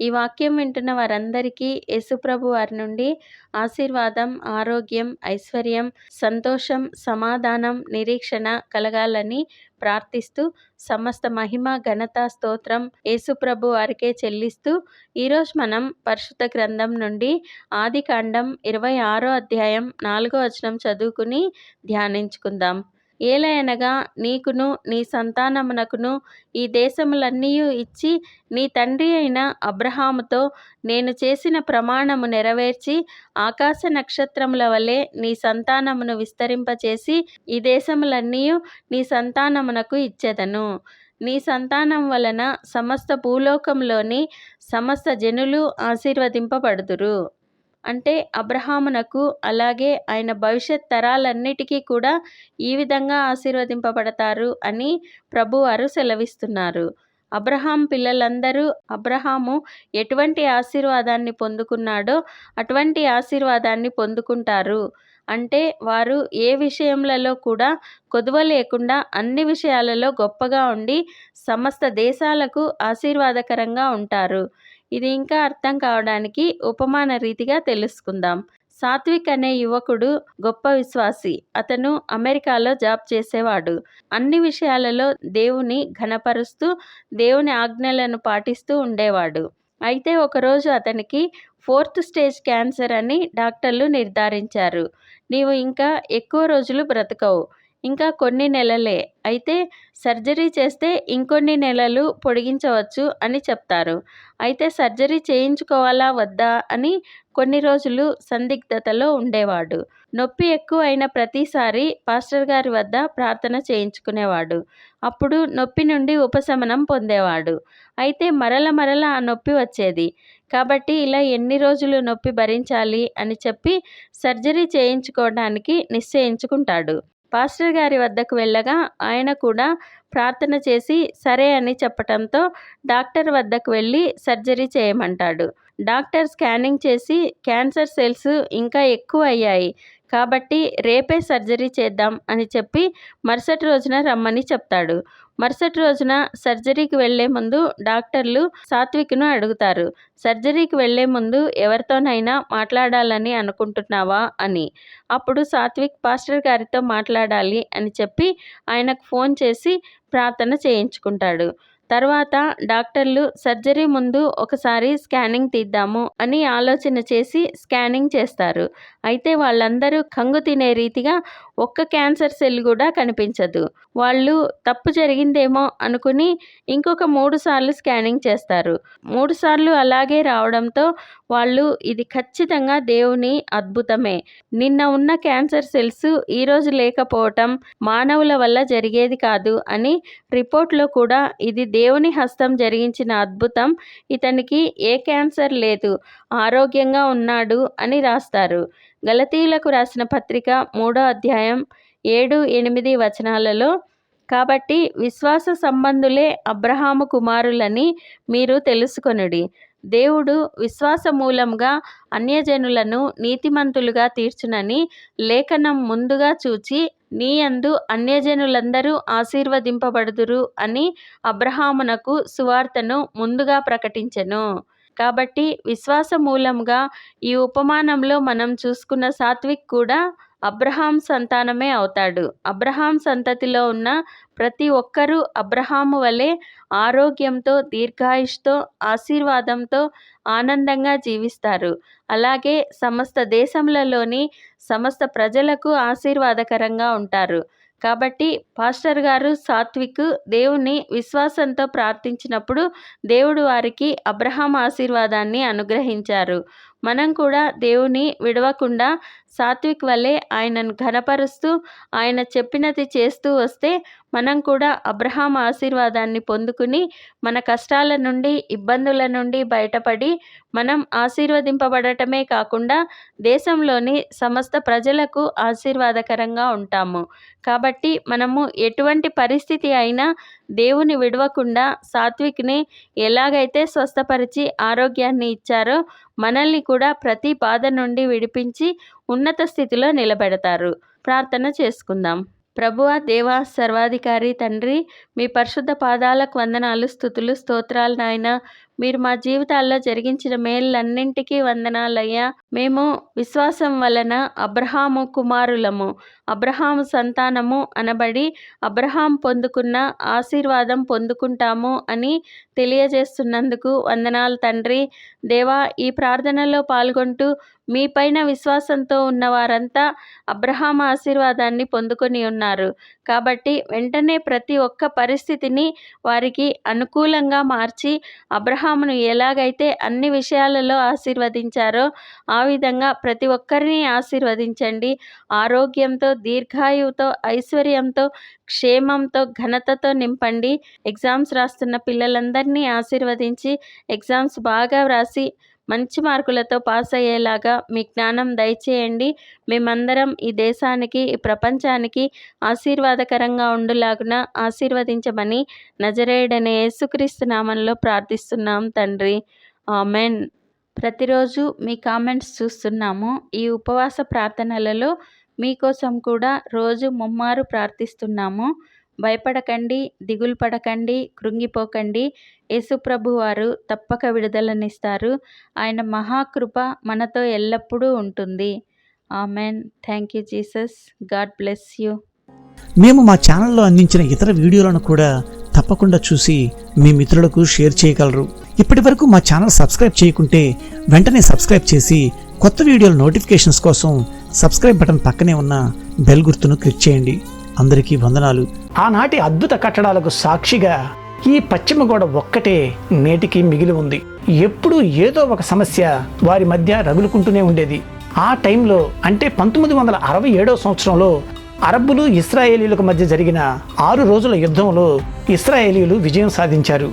ఈ వాక్యం వింటున్న వారందరికీ యేసుప్రభు వారి నుండి ఆశీర్వాదం ఆరోగ్యం ఐశ్వర్యం సంతోషం సమాధానం నిరీక్షణ కలగాలని ప్రార్థిస్తూ సమస్త మహిమ ఘనత స్తోత్రం యేసుప్రభు వారికే చెల్లిస్తూ ఈరోజు మనం పరిశుద్ధ గ్రంథం నుండి ఆది కాండం ఇరవై ఆరో అధ్యాయం నాలుగో వచనం చదువుకుని ధ్యానించుకుందాం. ఏలయనగా నీకును నీ సంతానమునకును ఈ దేశములన్నీ ఇచ్చి నీ తండ్రి అయిన అబ్రహాముతో నేను చేసిన ప్రమాణము నెరవేర్చి ఆకాశ నక్షత్రముల వలె నీ సంతానమును విస్తరింపచేసి ఈ దేశములన్నీ నీ సంతానమునకు ఇచ్చెదను. నీ సంతానం వలన సమస్త భూలోకంలోని సమస్త జనులు ఆశీర్వదింపబడుదురు. అంటే అబ్రహామునకు అలాగే ఆయన భవిష్యత్ తరాలన్నిటికీ కూడా ఈ విధంగా ఆశీర్వదింపబడతారు అని ప్రభువారు సెలవిస్తున్నారు. అబ్రహాం పిల్లలందరూ అబ్రహాము ఎటువంటి ఆశీర్వాదాన్ని పొందుకున్నాడో అటువంటి ఆశీర్వాదాన్ని పొందుకుంటారు. అంటే వారు ఏ విషయములలో కూడా కొదువ లేకుండా అన్ని విషయాలలో గొప్పగా ఉండి సమస్త దేశాలకు ఆశీర్వాదకరంగా ఉంటారు. ఇది ఇంకా అర్థం కావడానికి ఉపమాన రీతిగా తెలుసుకుందాం. సాత్విక్ అనే యువకుడు గొప్ప విశ్వాసి. అతను అమెరికాలో జాబ్ చేసేవాడు. అన్ని విషయాలలో దేవుని ఘనపరుస్తూ దేవుని ఆజ్ఞలను పాటిస్తూ ఉండేవాడు. అయితే ఒకరోజు అతనికి ఫోర్త్ స్టేజ్ క్యాన్సర్ అని డాక్టర్లు నిర్ధారించారు. నీవు ఇంకా ఎక్కువ రోజులు బ్రతకవు. ఇంకా కొన్ని నెలలే. అయితే సర్జరీ చేస్తే ఇంకొన్ని నెలలు పొడిగించవచ్చు అని చెప్తారు. అయితే సర్జరీ చేయించుకోవాలా వద్దా అని కొన్ని రోజులు సందిగ్ధతలో ఉండేవాడు. నొప్పి ఎక్కువ అయిన ప్రతిసారి పాస్టర్ గారి వద్ద ప్రార్థన చేయించుకునేవాడు. అప్పుడు నొప్పి నుండి ఉపశమనం పొందేవాడు. అయితే మరల మరల ఆ నొప్పి వచ్చేది. కాబట్టి ఇలా ఎన్ని రోజులు నొప్పి భరించాలి అని చెప్పి సర్జరీ చేయించుకోవడానికి నిశ్చయించుకుంటాడు. పాస్టర్ గారి వద్దకు వెళ్ళగా ఆయన కూడా ప్రార్థన చేసి సరే అని చెప్పటంతో డాక్టర్ వద్దకు వెళ్ళి సర్జరీ చేయమంటాడు. డాక్టర్ స్కానింగ్ చేసి క్యాన్సర్ సెల్స్ ఇంకా ఎక్కువ అయ్యాయి. కాబట్టి రేపే సర్జరీ చేద్దాం అని చెప్పి మరుసటి రోజున రమ్మని చెప్తాడు. మరుసటి రోజున సర్జరీకి వెళ్ళే ముందు డాక్టర్లు సాత్విక్ను అడుగుతారు. సర్జరీకి వెళ్ళే ముందు ఎవరితోనైనా మాట్లాడాలని అనుకుంటున్నావా అని. అప్పుడు సాత్విక్ పాస్టర్ గారితో మాట్లాడాలి అని చెప్పి ఆయనకు ఫోన్ చేసి ప్రార్థన చేయించుకుంటాడు. తర్వాత డాక్టర్లు సర్జరీ ముందు ఒకసారి స్కానింగ్ తీద్దాము అని ఆలోచన చేసి స్కానింగ్ చేస్తారు. అయితే వాళ్ళందరూ కంగు తినే రీతిగా ఒక్క క్యాన్సర్ సెల్ కూడా కనిపించదు. వాళ్ళు తప్పు జరిగిందేమో అనుకుని ఇంకొక మూడు సార్లు స్కానింగ్ చేస్తారు. మూడు సార్లు అలాగే రావడంతో వాళ్ళు ఇది ఖచ్చితంగా దేవుని అద్భుతమే. నిన్న ఉన్న క్యాన్సర్ సెల్స్ ఈరోజు లేకపోవటం మానవుల వల్ల జరిగేది కాదు అని రిపోర్ట్లో కూడా ఇది దేవుని హస్తం జరిగించిన అద్భుతం. ఇతనికి ఏ క్యాన్సర్ లేదు ఆరోగ్యంగా ఉన్నాడు అని రాస్తారు. గలతీయులకు రాసిన పత్రిక మూడో అధ్యాయం ఏడు ఎనిమిది వచనాలలో కాబట్టి విశ్వాస సంబంధులే అబ్రహాము కుమారులని మీరు తెలుసుకొనుడి. దేవుడు విశ్వాస మూలంగా అన్యజనులను నీతిమంతులుగా తీర్చునని లేఖనం ముందుగా చూచి నీ యందు అన్యజనులందరూ ఆశీర్వదింపబడుదురు అని అబ్రహామునకు సువార్తను ముందుగా ప్రకటించెను. కాబట్టి విశ్వాస మూలంగా ఈ ఉపమానంలో మనం చూసుకున్న సాత్విక్ కూడా అబ్రహాం సంతానమే అవుతాడు. అబ్రహాం సంతతిలో ఉన్న ప్రతి ఒక్కరూ అబ్రహాము వలె ఆరోగ్యంతో దీర్ఘాయుష్తో ఆశీర్వాదంతో ఆనందంగా జీవిస్తారు. అలాగే సమస్త దేశంలలోని సమస్త ప్రజలకు ఆశీర్వాదకరంగా ఉంటారు. కాబట్టి పాస్టర్ గారు సాత్విక్ దేవుని విశ్వాసంతో ప్రార్థించినప్పుడు దేవుడు వారికి అబ్రహాం ఆశీర్వాదాన్ని అనుగ్రహించారు. మనం కూడా దేవుని విడవకుండా సాత్విక్ వలె ఆయనను ఘనపరుస్తూ ఆయన చెప్పినది చేస్తూ వస్తే మనం కూడా అబ్రహాం ఆశీర్వాదాన్ని పొందుకుని మన కష్టాల నుండి ఇబ్బందుల నుండి బయటపడి మనం ఆశీర్వదింపబడటమే కాకుండా దేశంలోని సమస్త ప్రజలకు ఆశీర్వాదకరంగా ఉంటాము. కాబట్టి మనము ఎటువంటి పరిస్థితి అయినా దేవుని విడవకుండా సాత్విక్ని ఎలాగైతే స్వస్థపరిచి ఆరోగ్యాన్ని ఇచ్చారో మనల్ని కూడా ప్రతి బాధ నుండి విడిపించి ఉన్నత స్థితిలో నిలబెడతారు. ప్రార్థన చేసుకుందాం. ప్రభువ దేవ సర్వాధికారి తండ్రి మీ పరిశుద్ధ పాదాలకు వందనాలు స్థుతులు స్తోత్రాలు నాయన. మీరు మా జీవితాల్లో జరిగించిన మేళ్ళన్నింటికీ వందనాలయ్యా. మేము విశ్వాసం వలన అబ్రహాము కుమారులము. అబ్రహాము సంతానము అనబడి అబ్రహాం పొందుకున్న ఆశీర్వాదం పొందుకుంటాము అని తెలియజేస్తున్నందుకు వందనాలు తండ్రి. దేవా ఈ ప్రార్థనలో పాల్గొంటూ మీపైన విశ్వాసంతో ఉన్న వారంతా అబ్రహాం ఆశీర్వాదాన్ని పొందుకొని ఉన్నారు. కాబట్టి వెంటనే ప్రతి ఒక్క పరిస్థితిని వారికి అనుకూలంగా మార్చి అబ్రహామును ఎలాగైతే అన్ని విషయాలలో ఆశీర్వదించారో ఆ విధంగా ప్రతి ఒక్కరిని ఆశీర్వదించండి. ఆరోగ్యంతో దీర్ఘాయువుతో ఐశ్వర్యంతో క్షేమంతో ఘనతతో నింపండి. ఎగ్జామ్స్ రాస్తున్న పిల్లలందరినీ ఆశీర్వదించి ఎగ్జామ్స్ బాగా వ్రాసి మంచి మార్కులతో పాస్ అయ్యేలాగా మీ జ్ఞానం దయచేయండి. మేమందరం ఈ దేశానికి ఈ ప్రపంచానికి ఆశీర్వాదకరంగా ఉండులాగున ఆశీర్వదించమని నజరేయుడనే యేసుక్రీస్తు నామంలో ప్రార్థిస్తున్నాం తండ్రి. ఆమెన్. ప్రతిరోజు మీ కామెంట్స్ చూస్తున్నాము. ఈ ఉపవాస ప్రార్థనలలో మీకోసం కూడా రోజు ముమ్మారు ప్రార్థిస్తున్నాము. భయపడకండి దిగులు పడకండి కృంగిపోకండి. యేసుప్రభు వారు తప్పక విడుదలనిస్తారు. ఆయన మహాకృప మనతో ఎల్లప్పుడూ ఉంటుంది. Amen. Thank you Jesus. God bless you. మేము మా ఛానల్లో అందించిన ఇతర వీడియోలను కూడా తప్పకుండా చూసి మీ మిత్రులకు షేర్ చేయగలరు. ఇప్పటి వరకు మా ఛానల్ సబ్స్క్రైబ్ చేయకుంటే వెంటనే సబ్స్క్రైబ్ చేసి కొత్త వీడియోల నోటిఫికేషన్స్ కోసం సబ్స్క్రైబ్ బటన్ పక్కనే ఉన్న బెల్ గుర్తును క్లిక్ చేయండి. అందరికీ వందనాలు. ఆనాటి అద్భుత కట్టడాలకు సాక్షిగా ఈ పశ్చిమ గోడ ఒక్కటే నేటికి మిగిలి ఉంది. ఎప్పుడూ ఏదో ఒక సమస్య వారి మధ్య రగులుకుంటూనే ఉండేది. ఆ టైంలో అంటే పంతొమ్మిది వందల అరవై ఏడవ సంవత్సరంలో అరబ్బులు ఇస్రాయేలీలకు మధ్య జరిగిన ఆరు రోజుల యుద్ధంలో ఇస్రాయేలీలు విజయం సాధించారు.